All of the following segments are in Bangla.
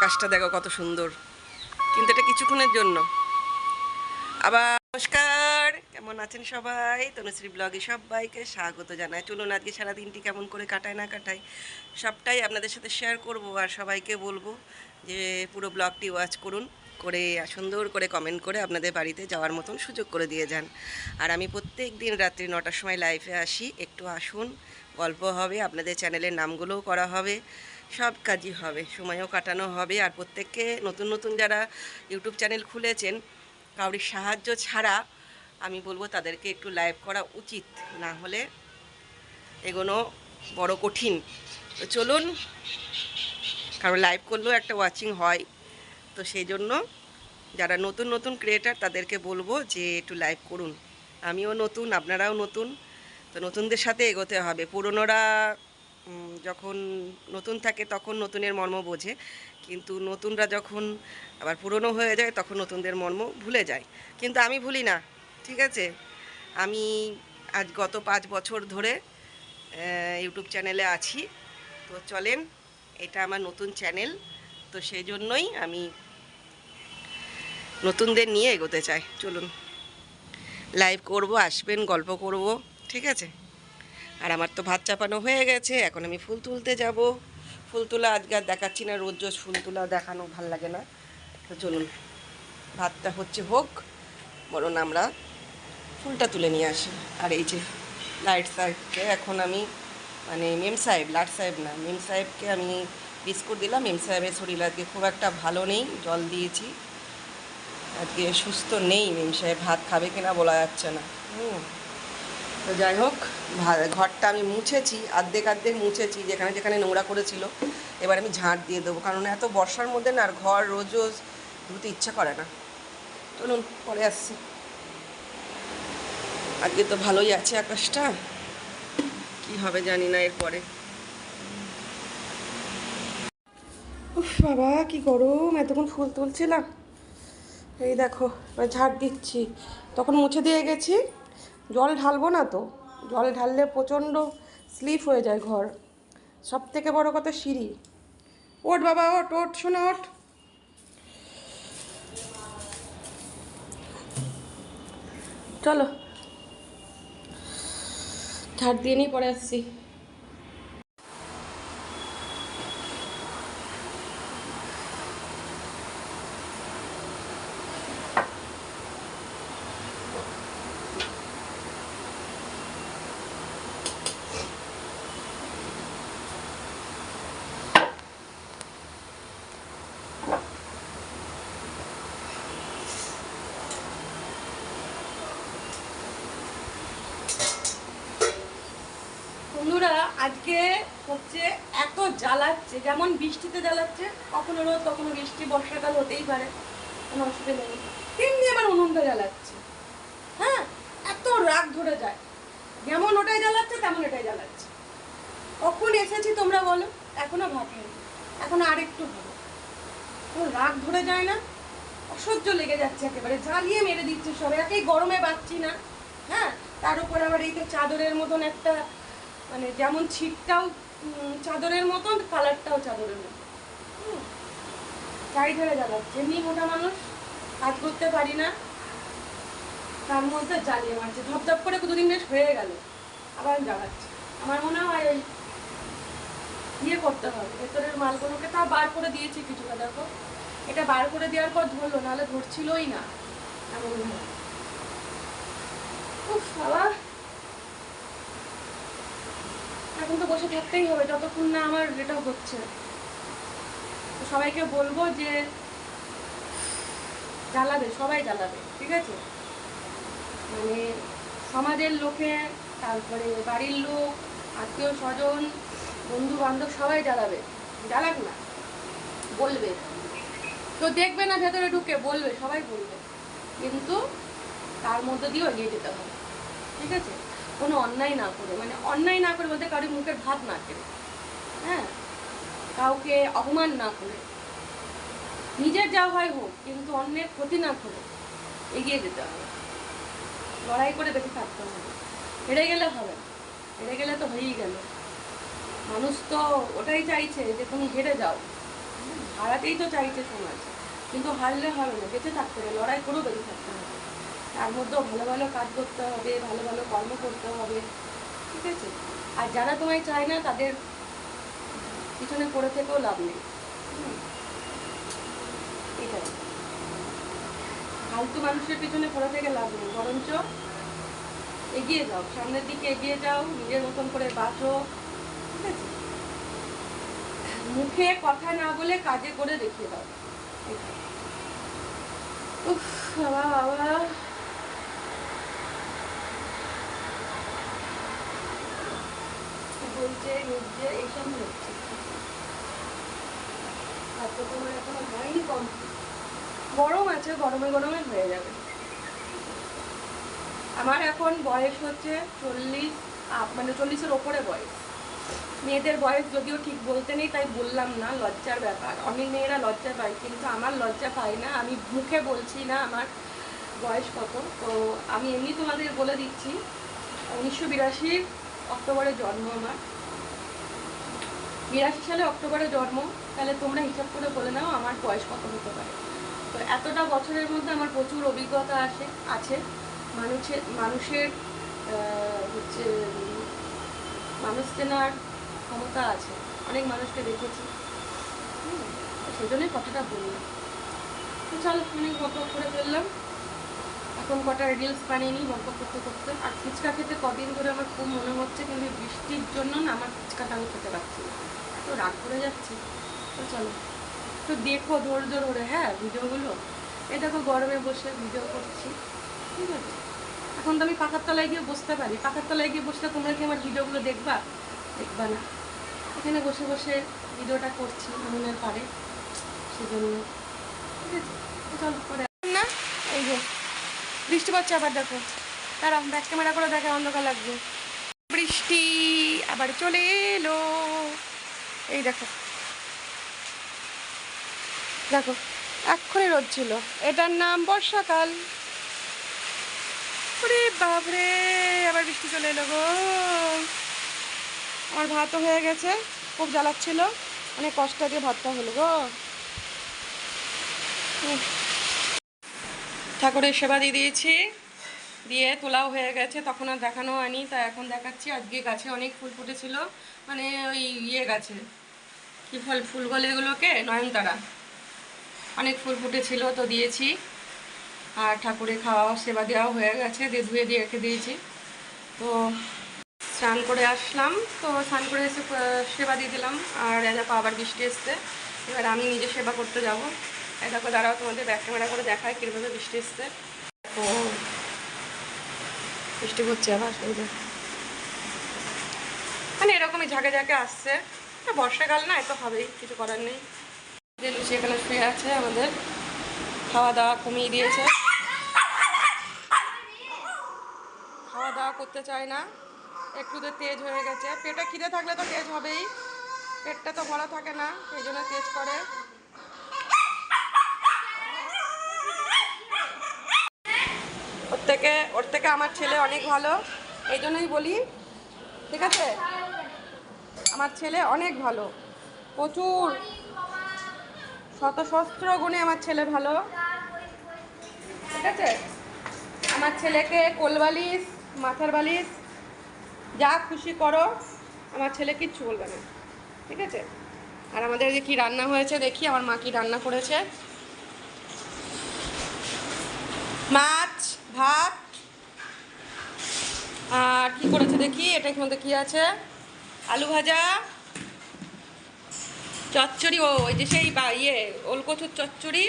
আকাশটা দেখো কত সুন্দর। কিন্তু এটা কিছুক্ষণের জন্য। আবার নমস্কার, কেমন আছেন সবাই? তনুশ্রী ব্লগে সবাইকে স্বাগত জানাই। চলুন আজকে সারাদিনটি কেমন করে কাটায় না কাটায়, সবটাই আপনাদের সাথে শেয়ার করব আর সবাইকে বলব যে পুরো ব্লগটি ওয়াচ করুন, করে সুন্দর করে কমেন্ট করে আপনাদের বাড়িতে যাওয়ার মতন সুযোগ করে দিয়ে যান। আর আমি প্রত্যেক দিন রাত্রি নটার সময় লাইভে আসি, একটু আসুন, গল্প হবে, আপনাদের চ্যানেলের নামগুলোও করা হবে। সব কাজই হবে, সময়ও কাটানো হবে। আর প্রত্যেককে নতুন নতুন যারা ইউটিউব চ্যানেল খুলেছেন, কাউরির সাহায্য ছাড়া আমি বলব তাদেরকে একটু লাইভ করা উচিত, না হলে এগোনো বড় কঠিন। তো চলুন কারণ লাইভ করলেও একটা ওয়াচিং হয়। তো সেই জন্য যারা নতুন নতুন ক্রিয়েটার তাদেরকে বলব যে একটু লাইভ করুন। আমিও নতুন, আপনারাও নতুন। তো নতুনদের সাথে এগোতে হবে। পুরনোরা যখন নতুন থাকে তখন নতুনের মর্ম বোঝে, কিন্তু নতুনরা যখন আবার পুরনো হয়ে যায় তখন নতুনদের মর্ম ভুলে যায়। কিন্তু আমি ভুলি না, ঠিক আছে? আমি আজ গত পাঁচ বছর ধরে ইউটিউব চ্যানেলে আছি। তো চলেন, এটা আমার নতুন চ্যানেল, তো সেই জন্যই আমি নতুনদের নিয়ে এগোতে চাই। চলুন, লাইভ করব, আসবেন, গল্প করব, ঠিক আছে? আর আমার তো ভাত চাপানো হয়ে গেছে, এখন আমি ফুল তুলতে যাব। ফুল তোলা আজকে আর দেখাচ্ছি না, রোজ রোজ ফুল তোলা দেখানো ভালো লাগে না। তো চলুন, ভাতটা হচ্ছে হোক, বরং আমরা ফুলটা তুলে নিয়ে আসি। আর এই যে লাইট সাহেবকে এখন আমি মানে মেম সাহেব, লাট সাহেব না, মেম সাহেবকে আমি বিস্কুট দিলাম। মেম সাহেবের শরীর আজকে খুব একটা ভালো নেই, জল দিয়েছি। আজকে সুস্থ নেই, মেম সাহেব ভাত খাবে কিনা বলা যাচ্ছে না। হুম। তো যাই হোক ঘরটা আমি মুছেছি, আর্ধেক আর্ধেক মুছেছি, যেখানে যেখানে নোংরা করেছিল। এবার আমি ঝাঁট দিয়ে দেবো, কারণ এত বর্ষার মধ্যে না আর ঘর, রোজ রোজ ধুতে ইচ্ছা করে না। চলুন, পরে আসছি। আজকে তো ভালোই আছে আকাশটা। কি হবে জানি না এরপরে বাবা, কি গরম, এতক্ষণ ফুল তুলছিলাম। এই দেখো ঝাড় দিচ্ছি। তখন মুছে দিয়ে গেছি। জল ঢালবো না তো? জল ঢাললে প্রচণ্ড স্লিপ হয়ে যায় ঘর। সব থেকে বড় কথা সিঁড়ি। ওট বাবা ওট ওঠ শোনা ওট চলো। ঝাড় দিয়ে নিয়ে পরে আসছি। আজকে হচ্ছে এত জ্বালাচ্ছে, যেমন বৃষ্টিতে জ্বালাচ্ছে, কখনো রোদ, কখনো বৃষ্টি, বর্ষাকাল হতেই পারে, কোনো অসুবিধা নেই। তেমনি আমার উনুনটা জ্বালাচ্ছে। হ্যাঁ এত রাগ ধরে যায়। যেমন ওটাই জ্বালাচ্ছে, তেমন এটাই জ্বালাচ্ছে। কখন এসেছি তোমরা বলো? এখনও ভাত এখন আর একটু হবে তো রাগ ধরে যায় না। অসহ্য লেগে যাচ্ছে একেবারে। জ্বালিয়ে মেরে দিচ্ছে সব একেই গরমে পাচ্ছি না। হ্যাঁ তার উপর আবার এই তো চাদরের মতন একটা মানে যেমন ছিটটাও চাদরের মতন, কালারটাও চাদরের মতন। হুম। চাই ধরে জ্বালাচ্ছে এমনি মোটা মানুষ, কাজ করতে পারি না। তার মধ্যে জ্বালিয়ে মারছে। ধপধপ করে দুদিন বেশ হয়ে গেল। আবার জ্বালাচ্ছে। আমার মনে হয় ওই ইয়ে করতে হবে। ভেতরের মালগুলোকে তা বার করে দিয়েছি কিছুটা, দেখো। এটা বার করে দেওয়ার পর ধরলো, নাহলে ধরছিলই না। এমন ভাবে। উফ বাবা এখন তো বসে থাকতেই হবে, যতক্ষণ না আমার এটা হচ্ছে। সবাইকে বলব যে, জ্বালাবে, সবাই জ্বালাবে, ঠিক আছে? মানে সমাজের লোকে, তারপরে বাড়ির লোক, আত্মীয় স্বজন বন্ধু বান্ধব সবাই জ্বালাবে। জ্বালাক না, বলবে। তো দেখবে না ভেতরে ঢুকে, বলবে, সবাই বলবে। কিন্তু তার মধ্যে দিয়েও এগিয়ে যেতে হবে, ঠিক আছে? কোনো অন্যায় না করে মানে অন্যায় না করে বলতে কারোর মুখের ভাত না কেড়ে হ্যাঁ? কাউকে অপমান না করে। নিজের যা হয় হোক, কিন্তু অন্যের ক্ষতি না করে এগিয়ে যেতে হবে। লড়াই করে বেঁচে থাকতে হবে। হেরে গেলে হবে হেরে গেলে তো হয়েই গেল। মানুষ তো ওটাই চাইছে যে তুমি হেরে যাও। হারাতেই তো চাইছে সমাজ। কিন্তু হারলে হবে না, বেঁচে থাকতে হবে, লড়াই করেও বেঁচে থাকতে হবে। তার মধ্যেও ভালো ভালো কাজ করতে হবে, ভালো ভালো কর্ম করতে হবে, ঠিক আছে? আর যারা তোমায় চায় না, তাদের পিছনে পড়ে থেকেও লাভ নেই। এটাই। ফালতু মানুষের পিছনে পড়ে থেকে লাভ নেই, বরঞ্চ এগিয়ে যাও, সামনের দিকে এগিয়ে যাও, নিজের মতন করে বাঁচো, ঠিক আছে? মুখে কথা না বলে কাজে করে দেখিয়ে দাও। উফ, বাবা বাবা। গরম আছে, গরমে গরমে হয়ে যাবে। আমার এখন বয়স হচ্ছে চল্লিশ মানে চল্লিশের ওপরে বয়স। মেয়েদের বয়স যদিও ঠিক বলতে নেই, তাই বললাম না, লজ্জার ব্যাপার। অনেক মেয়েরা লজ্জা পায়, কিন্তু আমার লজ্জা পাই না। আমি মুখে বলছি না আমার বয়স কত। তো আমি এমনি তোমাদের বলে দিচ্ছি, উনিশশো বিরাশি অক্টোবরে জন্ম আমার। বিরাশি সালে অক্টোবরে জন্ম, তাহলে তোমরা হিসাব করে বলে নাও আমার বয়স কত হতে পারে। তো এতটা বছরের মধ্যে আমার প্রচুর অভিজ্ঞতা আসে, আছে। মানুষের মানুষের হচ্ছে মানুষ চেনার ক্ষমতা আছে। অনেক মানুষকে দেখেছি। সেই জন্যই কথাটা বললাম। তো চল, অনেক গল্প করে ফেললাম। এখন কটা রিলস বানিয়ে নিই, গল্প করতে করতে। আর ফুচকা খেতে কদিন ধরে আমার খুব মনে হচ্ছে, কিন্তু বৃষ্টির জন্য না আমার ফুচকাটা আমি খেতে পারছি না। তো রাগ করে যাচ্ছে। তো চলো তো দেখো ধৈর্য ধরে হ্যাঁ ভিডিওগুলো। এই দেখো গরমে বসে ভিডিও করছি। ঠিক আছে? এখন তো আমি পাখার তলায় গিয়ে বসতে পারি। পাখার তলায় গিয়ে বসলে তোমরা কি আমার ভিডিওগুলো দেখবা? দেখবা না। এখানে বসে বসে ভিডিওটা করছি, মনের পারে সেজন্য, ঠিক আছে? চলো, পরে বৃষ্টি পড়ছে আবার দেখো। দাঁড়াও ব্যাক ক্যামেরা করে দেখে অন্ধকার লাগবে বৃষ্টি আবার চলে এলো। এই দেখো। দেখো, এক্ষুনি রোদ ছিল। এটার নাম বর্ষাকাল। ওরে বাপরে, আবার বৃষ্টি চলে এলো গো। আমার ভাতও হয়ে গেছে, খুব জ্বালাচ্ছিল। অনেক কষ্ট দিয়ে ভাতটা হলো গো। ঠাকুরের সেবা দিয়ে দিয়েছি। দিয়ে তোলাও হয়ে গেছে, তখন আর দেখানো হয়নি, তা এখন দেখাচ্ছি। আজকে গাছে অনেক ফুল ফুটেছিল মানে ওই ইয়ে গাছে। কি ফল ফুল এগুলোকে নয়নতারা। অনেক ফুল ফুটেছিল, তো দিয়েছি। আর ঠাকুরের খাওয়া সেবা দেওয়াও হয়ে গেছে, দিয়ে ধুয়ে দিয়ে রেখে দিয়েছি। তো স্নান করে আসলাম, তো স্নান করে এসে সেবা দিয়ে দিলাম। আর দেখো আবার বৃষ্টি এসছে, এবার আমি নিজে সেবা করতে যাব। দেখো, দাঁড়াও, তোমাদের ব্যাক ক্যামেরা করে দেখায় কীভাবে বৃষ্টি এসছে। বৃষ্টি হচ্ছে আবার মানে এরকমই ঝাঁকে ঝাঁকে আসছে। বর্ষাকাল না এত হবেই, কিছু করার নেই। লুচি এখানে শুয়ে আছে, আমাদের খাওয়া দাওয়া কমিয়ে দিয়েছে। খাওয়া দাওয়া করতে চায় না, একটু তো তেজ হয়ে গেছে। পেটে খিদে থাকলে তো তেজ হবেই। পেটটা তো ভরা থাকে না, সেই জন্য তেজ করে। ওর থেকে আমার ছেলে অনেক ভালো, এই জন্যই বলি, ঠিক আছে? আমার ছেলে অনেক ভালো, প্রচুর। শত সহস্র গুণে আমার ছেলে ভালো, ঠিক আছে? আমার ছেলেকে কোল বালিশ, মাথার বালিশ, যা খুশি করো, আমার ছেলে কিচ্ছু বলবে না, ঠিক আছে? আর আমাদের যে কি রান্না হয়েছে, দেখি আমার মা কি রান্না করেছে। মাছ, ভাত আর কি করেছে দেখি? এটার মধ্যে কি আছে? আলু ভাজা, চচ্চড়ি, ও, ওই যে সেই বা ইয়ে ওলকচুর চচ্চড়ি,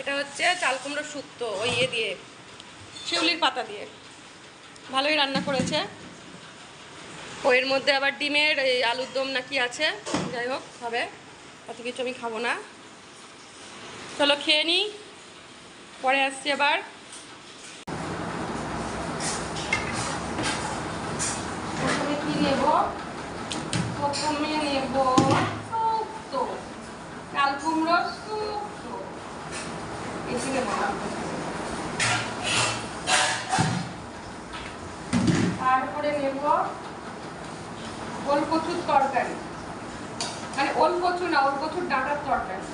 এটা হচ্ছে চাল কুমড়োর শুক্তো, ওই ইয়ে দিয়ে, শিউলির পাতা দিয়ে। ভালোই রান্না করেছে। ও, এর মধ্যে আবার ডিমের এই আলুর দম নাকি আছে। যাই হোক, হবে। অত কিছু আমি খাব না। চলো খেয়ে নিই পরে আসছি আবার প্রথমে কি নেব প্রথমে নেব শুক্তো চাল কুমড়ো শুক্তো বেশি নেব তারপরে নেব ওল কচুর তরকারি মানে ওল কচু না ওল কচুর ডাঁটার তরকারি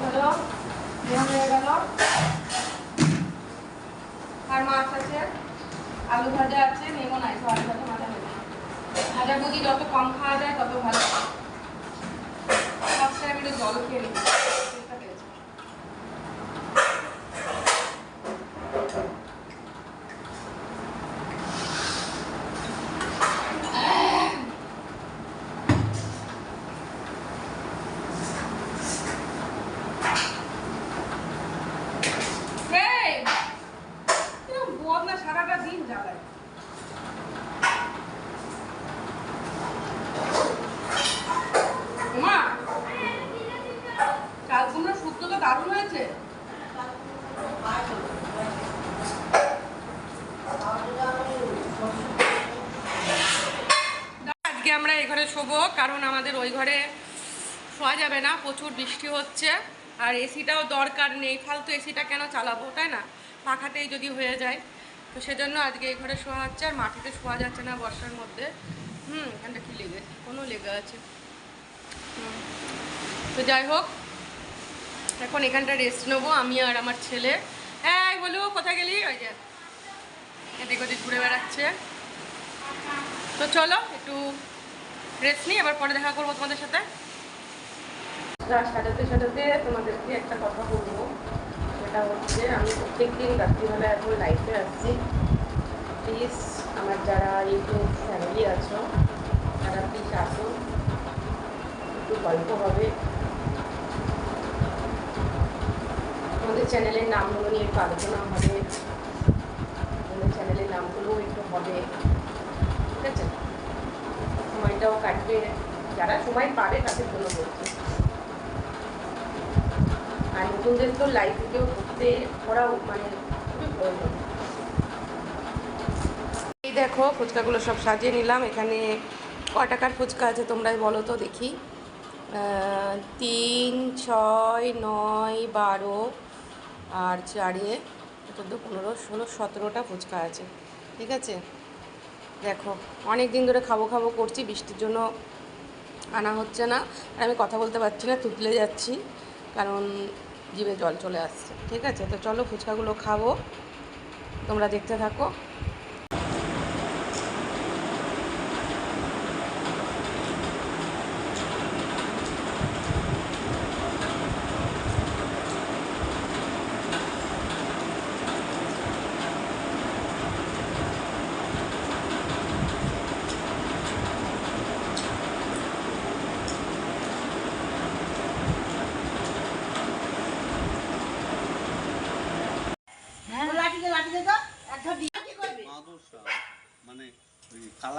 হলো হয়ে গেল আর মাছ আছে, আলু ভাজা আছে নাই, তো আলু ভাজা না ভাজা ভুজি যত কম খাওয়া যায় তত ভালো। ফার্স্টে একটু জল খেয়ে নিই চেষ্টা পেয়েছি এই! এরকম বদনা সারাটা দিন জ্বালায় মা চাল কুমড়ো শুক্তো তো দারুণ হয়েছে আজকে আমরা এই ঘরে শোবো, কারণ আমাদের ওই ঘরে শোয়া যাবে না, প্রচুর বৃষ্টি হচ্ছে, আর এসিটাও দরকার নেই, ফালতু এসিটা কেন চালাবো, তাই না? পাখাতেই যদি হয়ে যায়। তো সেজন্য আজকে এই ঘরে শোয়া হচ্ছে, আর মাটিতে শোয়া যাচ্ছে না বর্ষার মধ্যে। হুম, এখানটা কি লেগে কোনো লেগে আছে। তো যাই হোক, এখন এখানটা রেস্ট নেব, আমি আর আমার ছেলে। এই বলু, কোথায় গেলি? ওই যে এদিক ওদিক ঘুরে বেড়াচ্ছে। তো চলো, একটু রেস্ট নিই আবার পরে দেখা করব তোমাদের সাথে। সাজাতে সাজাতে তোমাদেরকে একটা কথা বলব। সেটা হচ্ছে আমি প্রত্যেক দিন রাত্রিবেলা এখন লাইফে আসছি প্লিজ আমার যারা ইউটিউব ফ্যামিলি আছো, তারা প্লিজ আসো। একটু গল্প হবে। আমাদের চ্যানেলের নামগুলো নিয়ে একটু আলোচনা হবে। আমাদের চ্যানেলের নামগুলোও একটু হবে ঠিক আছে কাটবে যারা সময় পাবে তাদের জন্য বলছি। আর নতুনদের তো লাইফ থেকেও ঘুরতে করা মানে খুবই প্রয়োজন। এই দেখো, ফুচকাগুলো সব সাজিয়ে নিলাম। এখানে ক টাকার ফুচকা আছে তোমরাই বলো তো দেখি। তিন, ছয়, নয়, বারো আর চারে চোদ্দ, পনেরো, ষোলো, সতেরোটা ফুচকা আছে। ঠিক আছে? দেখো, অনেক দিন ধরে খাব খাব করছি, বৃষ্টির জন্য আনা হচ্ছে না। আর আমি কথা বলতে পারছি না, তুতলে যাচ্ছি, কারণ জিভে জল চলে আসছে, ঠিক আছে? তো চলো ফুচকাগুলো খাব, তোমরা দেখতে থাকো।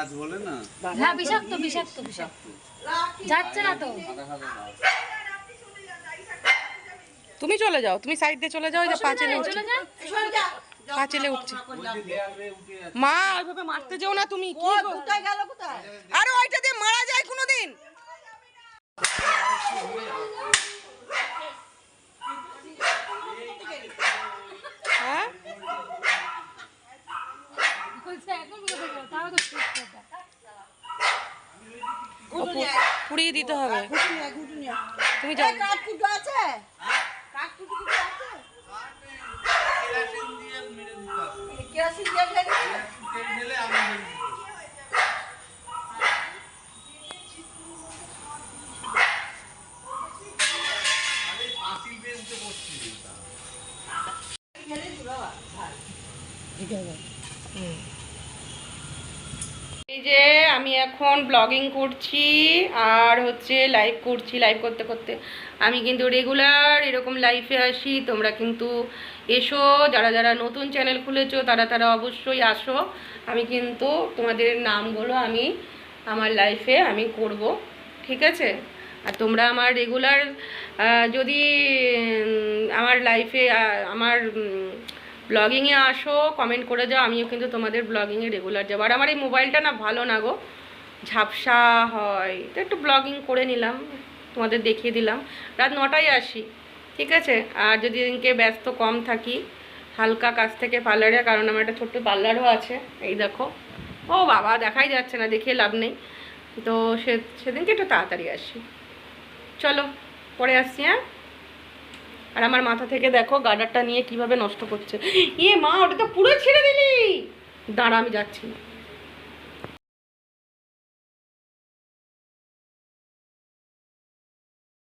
কালাজ বলে না? হ্যাঁ বিষাক্ত বিষাক্ত বিষাক্ত। যাচ্ছে না তো। তুমি চলে যাও তুমি সাইড দিয়ে চলে যাও যে পাঁচেলে উঠছে। পাঁচেলে উঠছে। মা ওইভাবে মারতে যাও না তুমি কি গো? আরে ওইটা দিয়ে মারা যায় কোনোদিন। হ্যাঁ বলছে এখন বলে দেবো তাও তো ঠিক কথা ও পু- পুড়িয়ে দিতে হবে। তুমি যাও। কেরাসিন দিয়ে ব্লগিং করছি আর হচ্ছে লাইভ করছি লাইভ করতে করতে। আমি কিন্তু রেগুলার এরকম লাইফে আসি, তোমরা কিন্তু এসো। যারা যারা নতুন চ্যানেল খুলেছো, তারা তারা অবশ্যই আসো। আমি কিন্তু তোমাদের নামগুলো আমি আমার লাইফে আমি করব, ঠিক আছে? আর তোমরা আমার রেগুলার যদি আমার লাইফে আমার ব্লগিংয়ে আসো কমেন্ট করে যাও, আমিও কিন্তু তোমাদের ব্লগিংয়ে রেগুলার যাব। আর আমার এই মোবাইলটা না ভালো না গো। ঝাপসা হয়। তো একটু ব্লগিং করে নিলাম, তোমাদের দেখিয়ে দিলাম। রাত নটায় আসি, ঠিক আছে? আর যদি দিনকে ব্যস্ত কম থাকি, হালকা কাছ থেকে পার্লারে কারণ আমার একটা ছোট্ট পার্লারও আছে, এই দেখো। ও বাবা, দেখাই যাচ্ছে না, দেখিয়ে লাভ নেই। তো সে, সেদিনকে একটু তাড়াতাড়ি আসি। চলো, পরে আসছি হ্যাঁ? আর আমার মাথা থেকে দেখো গার্ডারটা নিয়ে কীভাবে নষ্ট করছে। ইয়ে মা, ওটা তো পুরো ছেড়ে দিলি! দাঁড়া, আমি যাচ্ছি